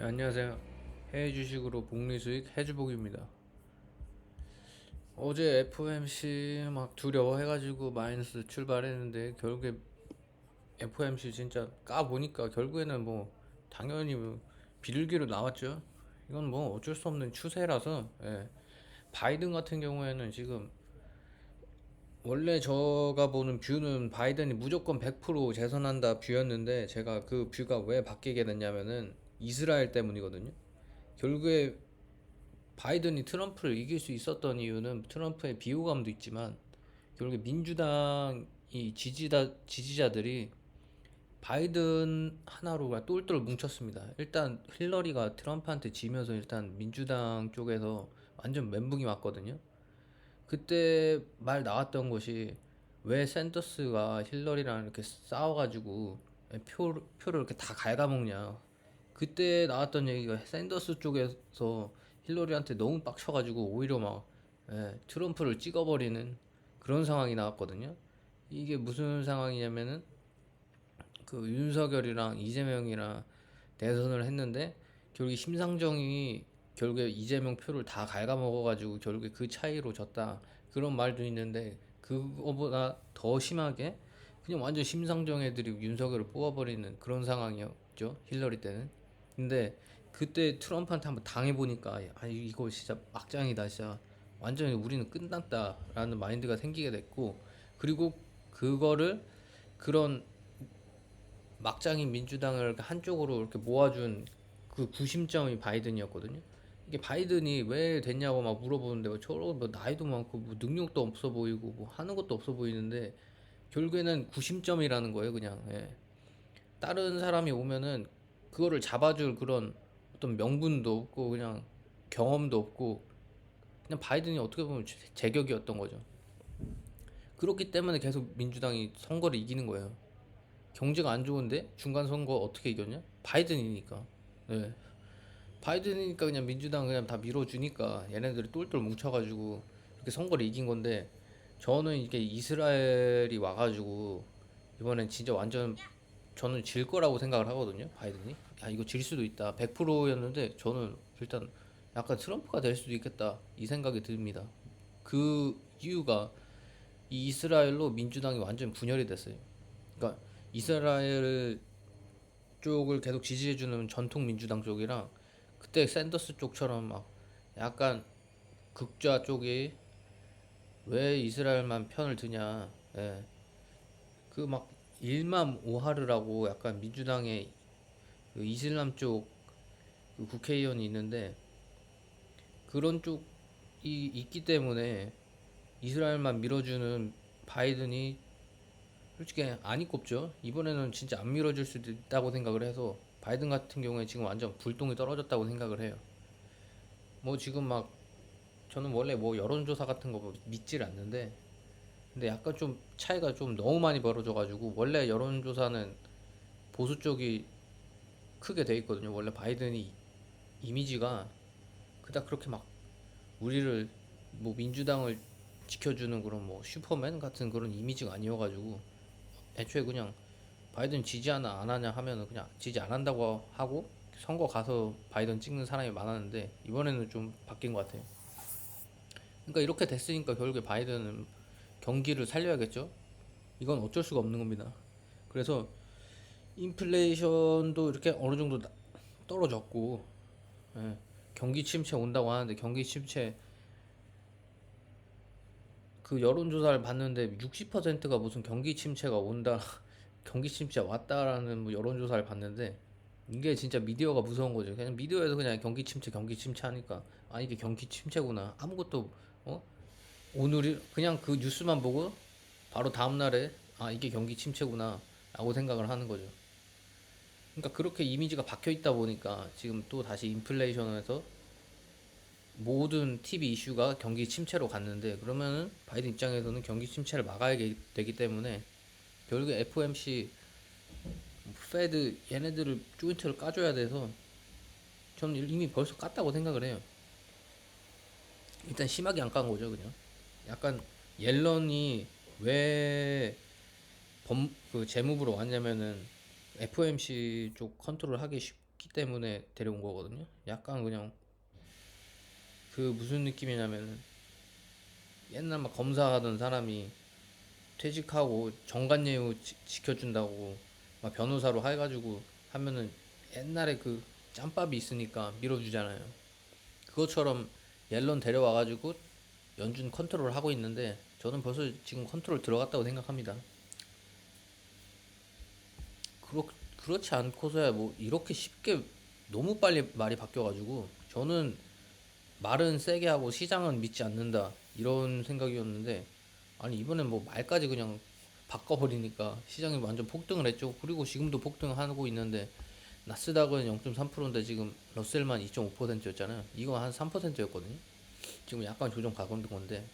네, 안녕하세요. 해외 주식으로 복리 수익 해주복입니다. 어제 FOMC 막 두려워해가지고 마이너스 출발했는데 결국에 FOMC 진짜 까 보니까 결국에는 뭐 당연히 뭐 비둘기로 나왔죠. 이건 뭐 어쩔 수 없는 추세라서 예. 바이든 같은 경우에는 지금 원래 제가 보는 뷰는 바이든이 무조건 100% 재선한다 뷰였는데 제가 그 뷰가 왜 바뀌게 됐냐면은 이스라엘 때문이거든요. 결국에 바이든이 트럼프를 이길 수 있었던 이유는 트럼프의 비호감도 있지만 결국에 민주당이 지지다 지지자들이 바이든 하나로 똘똘 뭉쳤습니다. 일단 힐러리가 트럼프한테 지면서 일단 민주당 쪽에서 완전 멘붕이 왔거든요. 그때 말 나왔던 것이 왜 샌더스가 힐러리랑 이렇게 싸워가지고 표, 표를 이렇게 다 갉아먹냐. 그때 나왔던 얘기가 샌더스 쪽에서 힐러리한테 너무 빡쳐가지고 오히려 막 예, 트럼프를 찍어버리는 그런 상황이 나왔거든요. 이게 무슨 상황이냐면은 그 윤석열이랑 이재명이랑 대선을 했는데 결국에 심상정이 결국에 이재명 표를 다 갉아먹어가지고 결국에 그 차이로 졌다. 그런 말도 있는데 그거보다 더 심하게 그냥 완전 심상정 애들이 윤석열을 뽑아버리는 그런 상황이었죠. 힐러리 때는 근데 그때 트럼프한테 한번 당해보니까 아 이거 진짜 막장이다 진짜 완전히 우리는 끝났다라는 마인드가 생기게 됐고 그리고 그거를 그런 막장인 민주당을 한쪽으로 이렇게 모아준 그 구심점이 바이든이었거든요. 이게 바이든이 왜 됐냐고 막 물어보는데 뭐 저러 뭐 나이도 많고 뭐 능력도 없어 보이고 뭐 하는 것도 없어 보이는데 결국에는 구심점이라는 거예요, 그냥. 예. 다른 사람이 오면은 그거를 잡아줄 그런 어떤 명분도 없고 그냥 경험도 없고 그냥 바이든이 어떻게 보면 제- 제격이었던 거죠. 그렇기 때문에 계속 민주당이 선거를 이기는 거예요. 경제가 안 좋은데 중간 선거 어떻게 이겼냐? 바이든이니까. 네. 바이든이니까 그냥 민주당 그냥 다 밀어주니까 얘네들이 똘똘 뭉쳐가지고 이렇게 선거를 이긴 건데 저는 이게 이스라엘이 와가지고 이번엔 진짜 완전 저는 질 거라고 생각을 하거든요. 바이든이. 야, 이거 질 수도 있다. 100%였는데 저는 일단 약간 트럼프가 될 수도 있겠다. 이 생각이 듭니다. 그 이유가 이 이스라엘로 민주당이 완전 분열이 됐어요. 그러니까 이스라엘 쪽을 계속 지지해주는 전통 민주당 쪽이랑 그때 샌더스 쪽처럼 막 약간 극좌 쪽이 왜 이스라엘만 편을 드냐. 예. 그막 일만 오하르라고 약간 민주당의 그 이슬람 쪽 그 국회의원이 있는데 그런 쪽이 있기 때문에 이스라엘만 밀어주는 바이든이 솔직히 안 이꼽죠. 이번에는 진짜 안 밀어줄 수도 있다고 생각을 해서 바이든 같은 경우에 지금 완전 불똥이 떨어졌다고 생각을 해요. 뭐 지금 막 저는 원래 뭐 여론조사 같은 거 믿질 않는데 근데 약간 좀 차이가 좀 너무 많이 벌어져가지고 원래 여론조사는 보수 쪽이 크게 돼 있거든요. 원래 바이든이 이미지가 그닥 그렇게 막 우리를 뭐 민주당을 지켜주는 그런 뭐 슈퍼맨 같은 그런 이미지가 아니어가지고 애초에 그냥 바이든 지지하나 안 하냐 하면은 그냥 지지 안 한다고 하고 선거 가서 바이든 찍는 사람이 많았는데 이번에는 좀 바뀐 것 같아요. 그러니까 이렇게 됐으니까 결국에 바이든은 경기를 살려야겠죠. 이건 어쩔 수가 없는 겁니다. 그래서 인플레이션도 이렇게 어느 정도 나- 떨어졌고 예, 경기 침체 온다고 하는데 경기 침체 그 여론조사를 봤는데 60%가 무슨 경기 침체가 온다, 경기 침체 왔다라는 뭐 여론조사를 봤는데 이게 진짜 미디어가 무서운 거죠. 그냥 미디어에서 그냥 경기 침체, 경기 침체 하니까 아 이게 경기 침체구나. 아무것도 어 오늘이 그냥 그 뉴스만 보고 바로 다음 날에 아 이게 경기 침체구나라고 생각을 하는 거죠. 그러니까 그렇게 이미지가 박혀 있다 보니까 지금 또 다시 인플레이션에서 모든 TV 이슈가 경기 침체로 갔는데 그러면은 바이든 입장에서는 경기 침체를 막아야 게- 되기 때문에 결국에 FOMC, 페드 얘네들을 조인트를 까줘야 돼서 저는 이미 벌써 깠다고 생각을 해요. 일단 심하게 안 깐 거죠 그냥. 약간 옐런이 왜 범, 그 재무부로 왔냐면은 FOMC 쪽 컨트롤 하기 쉽, 없기 때문에 데려온 거거든요. 약간 그냥 그 무슨 느낌이냐면은 옛날 막 검사하던 사람이 퇴직하고 정관예우 지- 지켜준다고 막 변호사로 해가지고 하면은 옛날에 그 짬밥이 있으니까 밀어주잖아요. 그것처럼 옐런 데려와가지고 연준 컨트롤 하고 있는데 저는 벌써 지금 컨트롤 들어갔다고 생각합니다. 그렇 그렇지 않고서야 뭐 이렇게 쉽게 너무 빨리 말이 바뀌어가지고 저는 말은 세게 하고 시장은 믿지 않는다 이런 생각이었는데 아니 이번엔 뭐 말까지 그냥 바꿔버리니까 시장이 완전 폭등을 했죠. 그리고 지금도 폭등하고 있는데 나스닥은 0.3%인데 지금 러셀만 2.5%였잖아요. 이거 한 3%였거든요. 지금 약간 조정 가고 건데.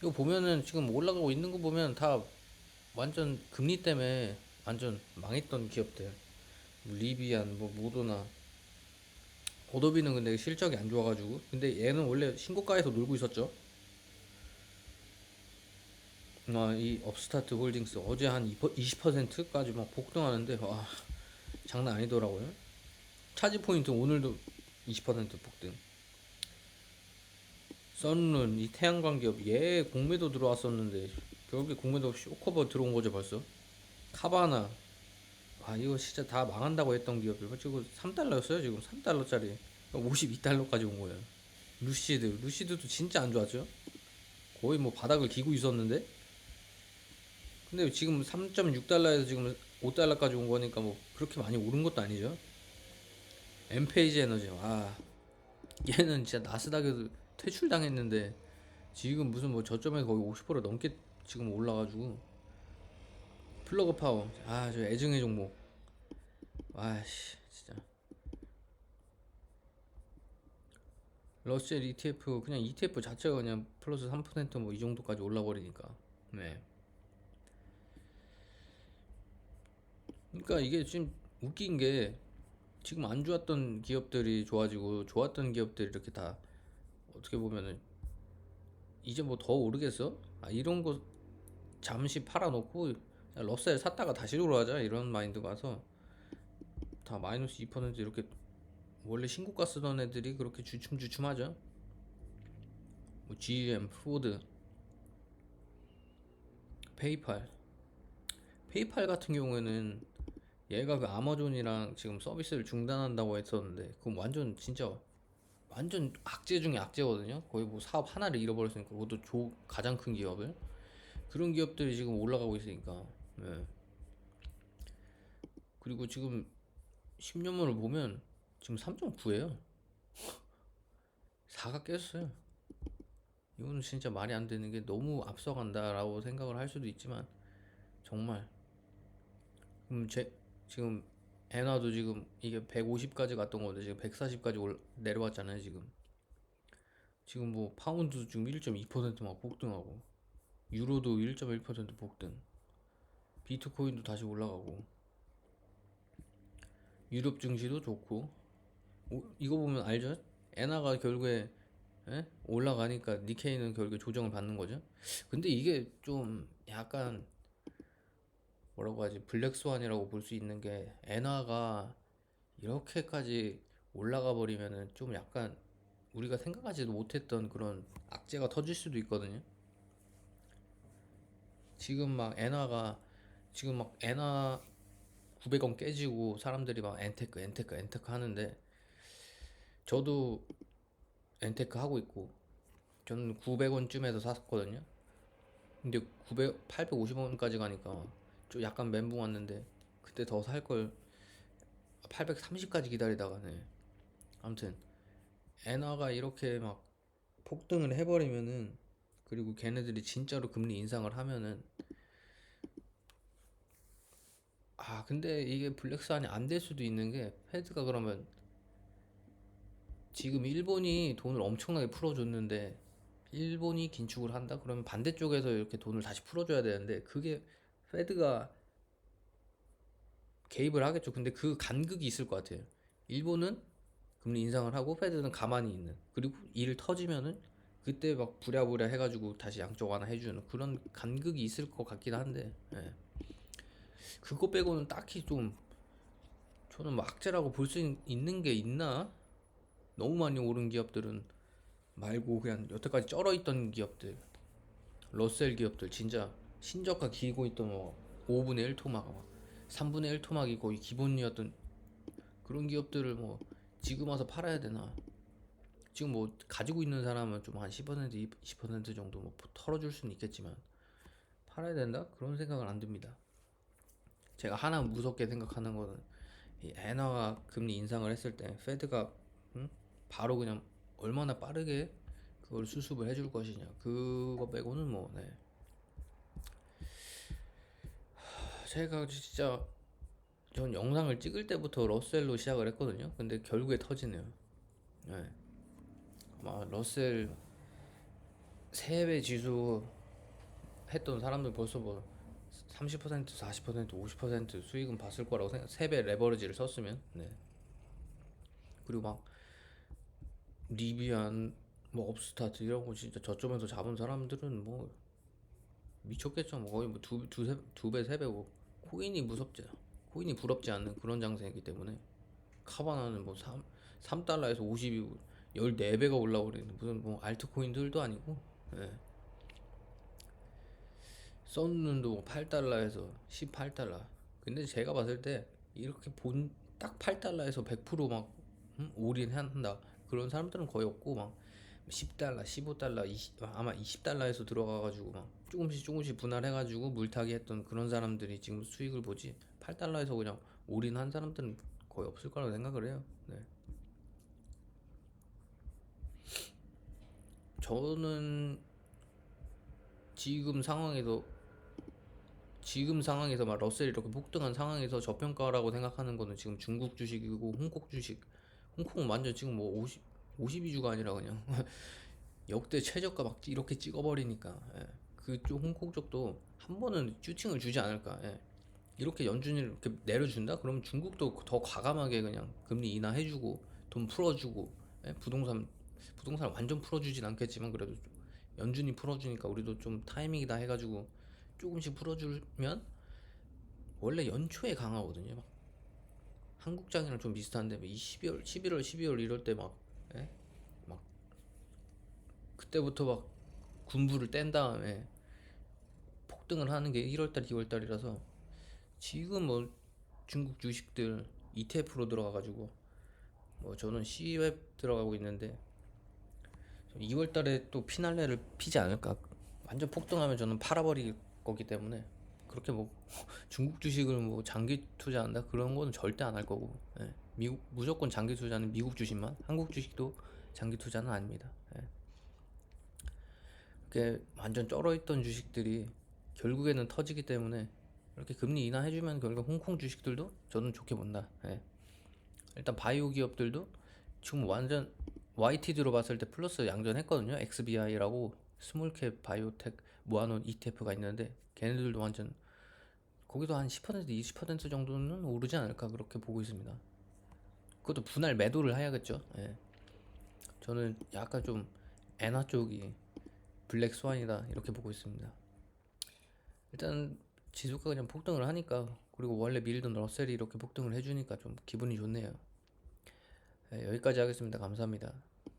이거 보면은 지금 올라가고 있는 거 보면 다 완전 금리 때문에 완전 망했던 기업들. 뭐 리비안 뭐 모도나. 오도비는 근데 실적이 안 좋아가지고. 근데 얘는 원래 신고가에서 놀고 있었죠. 아, 이 업스타트 홀딩스 어제 한 20%까지 막 복등하는데 와 장난 아니더라고요. 차지 포인트 오늘도 20% 폭등 썬룬 이 태양광 기업 얘 공매도 들어왔었는데 결국에 공매도 쇼커버 들어온 거죠 벌써? 카바나. 아 이거 진짜 다 망한다고 했던 기업이 지금 3달러였어요 지금? 3달러짜리. 52달러까지 온 거예요. 루시드. 루시드도 진짜 안 좋았죠? 거의 뭐 바닥을 기고 있었는데? 근데 지금 3.6달러에서 지금 5달러까지 온 거니까 뭐 그렇게 많이 오른 것도 아니죠? 엠페이지 에너지. 아 얘는 진짜 나스닥에도 퇴출당했는데 지금 무슨 뭐 저점에서 거의 50% 넘게 지금 올라가지고 플러그 파워. 아 저 애증의 종목. 아씨 진짜. 러셀 ETF 그냥 ETF 자체가 그냥 플러스 3%뭐 이 정도까지 올라버리니까. 네. 그러니까 이게 지금 웃긴 게 지금 안 좋았던 기업들이 좋아지고 좋았던 기업들이 이렇게 다 어떻게 보면은 이제 뭐 더 오르겠어? 아 이런 거 잠시 팔아놓고 야, 러셀 샀다가 다시 들어가자 이런 마인드가 와서 다 마이너스 2% 이렇게 원래 신고가 쓰던 애들이 그렇게 주춤주춤하죠. 뭐 GM, 포드, 페이팔. 페이팔 같은 경우에는 얘가 그 아마존이랑 지금 서비스를 중단한다고 했었는데 그건 완전 진짜 완전 악재 중에 악재거든요. 거의 뭐 사업 하나를 잃어버렸으니까 그것도 조, 가장 큰 기업을 그런 기업들이 지금 올라가고 있으니까. 네. 그리고 지금 10년물을 보면 지금 3.9예요. 4가 깼어요. 이거는 진짜 말이 안 되는 게 너무 앞서간다라고 생각을 할 수도 있지만 정말 그럼 제 지금 엔화도 지금 이게 150까지 갔던 건데 지금 140까지 올, 내려왔잖아요 지금 지금 뭐 파운드도 지금 1.2%막 폭등하고 유로도 1.1% 폭등 비트코인도 다시 올라가고 유럽 증시도 좋고 오, 이거 보면 알죠? 엔화가 결국에 예? 올라가니까 니케이는 결국에 조정을 받는 거죠. 근데 이게 좀 약간 뭐라고 하지 블랙스완이라고 볼 수 있는 게 엔화가 이렇게까지 올라가 버리면은 좀 약간 우리가 생각하지도 못했던 그런 악재가 터질 수도 있거든요. 지금 막 엔화가 지금 막 엔화 900원 깨지고 사람들이 막 엔테크 엔테크 엔테크 하는데 저도 엔테크 하고 있고 저는 900원쯤에서 샀거든요. 근데 900 850원까지 가니까 좀 약간 멘붕 왔는데 그때 더 살 걸 830까지 기다리다가네. 아무튼 엔화가 이렇게 막 폭등을 해버리면은 그리고 걔네들이 진짜로 금리 인상을 하면은 아 근데 이게 블랙스완이 안 될 수도 있는 게 페드가 그러면 지금 일본이 돈을 엄청나게 풀어줬는데 일본이 긴축을 한다? 그러면 반대쪽에서 이렇게 돈을 다시 풀어줘야 되는데 그게 페드가 개입을 하겠죠. 근데 그 간극이 있을 것 같아요. 일본은 금리 인상을 하고 페드는 가만히 있는. 그리고 일 터지면은 그때 막 부랴부랴 해가지고 다시 양쪽 하나 해주는 그런 간극이 있을 것 같긴 한데 예. 그거 빼고는 딱히 좀 저는 뭐 악재라고 볼 수 있는 게 있나? 너무 많이 오른 기업들은 말고 그냥 여태까지 쩔어 있던 기업들, 러셀 기업들 진짜 신저가 기고 있던 뭐 5분의 1 토막, 막 3분의 1 토막이 거의 기본이었던 그런 기업들을 뭐 지금 와서 팔아야 되나? 지금 뭐 가지고 있는 사람은 좀 한 10% 20% 정도 뭐 털어줄 수는 있겠지만 팔아야 된다? 그런 생각은 안 듭니다. 제가 하나 무섭게 생각하는 거는 이 엔화가 금리 인상을 했을 때 페드가 응? 바로 그냥 얼마나 빠르게 그걸 수습을 해줄 것이냐 그거 빼고는 뭐 네. 하, 제가 진짜 전 영상을 찍을 때부터 러셀로 시작을 했거든요. 근데 결국에 터지네요. 네. 막 러셀 세배 지수 했던 사람들 벌써 뭐 30%, 40%, 50% 수익은 봤을 거라고 생각. 세배 레버리지를 썼으면. 네. 그리고 막 리비안, 뭐 업스타트 이런 거 진짜 저점에서 잡은 사람들은 뭐 미쳤겠죠. 뭐 거의 뭐 두두두배 세 배고 코인이 무섭지. 코인이 부럽지 않는 그런 장세이기 때문에 카바나는 뭐 3, 3달러에서 50이 14배가 올라오는 무슨 뭐 알트코인들도 아니고 예. 썬눈도 뭐 8달러에서 18달러. 근데 제가 봤을 때 이렇게 본 딱 8달러에서 100%막 음? 올인한다. 그런 사람들은 거의 없고 막 10달러, 15달러, 20, 아마 20달러에서 들어가가지고 막 조금씩 조금씩 분할해가지고 물타기 했던 그런 사람들이 지금 수익을 보지 8달러에서 그냥 올인한 사람들은 거의 없을 거라고 생각을 해요. 네. 저는 지금 상황에서 지금 상황에서 막 러셀이 이렇게 폭등한 상황에서 저평가라고 생각하는 거는 지금 중국 주식이고 홍콩 주식 홍콩은 완전 지금 뭐 50, 52주가 아니라 그냥 역대 최저가 막 이렇게 찍어버리니까 예. 그쪽 홍콩 쪽도 한 번은 슈팅을 주지 않을까 예. 이렇게 연준을 이렇게 내려준다? 그러면 중국도 더 과감하게 그냥 금리 인하해주고 돈 풀어주고 예? 부동산 부동산 완전 풀어주진 않겠지만 그래도 좀 연준이 풀어주니까 우리도 좀 타이밍이다 해가지고 조금씩 풀어주면 원래 연초에 강하거든요. 막 한국장이랑 좀 비슷한데 뭐이 12월, 11월, 12월 이럴 때? 막 그때부터 막 군부를 뗀 다음에 폭등을 하는 게 1월달, 2월달이라서 지금 뭐 중국 주식들 ETF로 들어가가지고 뭐 저는 C웹 들어가고 있는데 2월달에 또 피날레를 피지 않을까 완전 폭등하면 저는 팔아버릴 거기 때문에 그렇게 뭐 중국 주식을 뭐 장기 투자한다 그런 거는 절대 안 할 거고 예. 미국 무조건 장기 투자는 미국 주식만 한국 주식도 장기 투자는 아닙니다. 예. 이렇게 완전 쩔어 있던 주식들이 결국에는 터지기 때문에 이렇게 금리 인하해주면 결국 홍콩 주식들도 저는 좋게 본다. 예. 일단 바이오 기업들도 지금 완전 YTD로 봤을 때 플러스 양전했거든요. XBI라고 스몰캡 바이오텍 모아놓은 ETF가 있는데 걔네들도 완전 거기도 한 10% 20% 정도는 오르지 않을까 그렇게 보고 있습니다. 그것도 분할 매도를 해야겠죠. 예. 저는 약간 좀 엔화 쪽이 블랙 스완이다 이렇게 보고 있습니다. 일단 지수가 그냥 폭등을 하니까 그리고 원래 밀던 러셀이 이렇게 폭등을 해주니까 좀 기분이 좋네요. 예, 여기까지 하겠습니다. 감사합니다.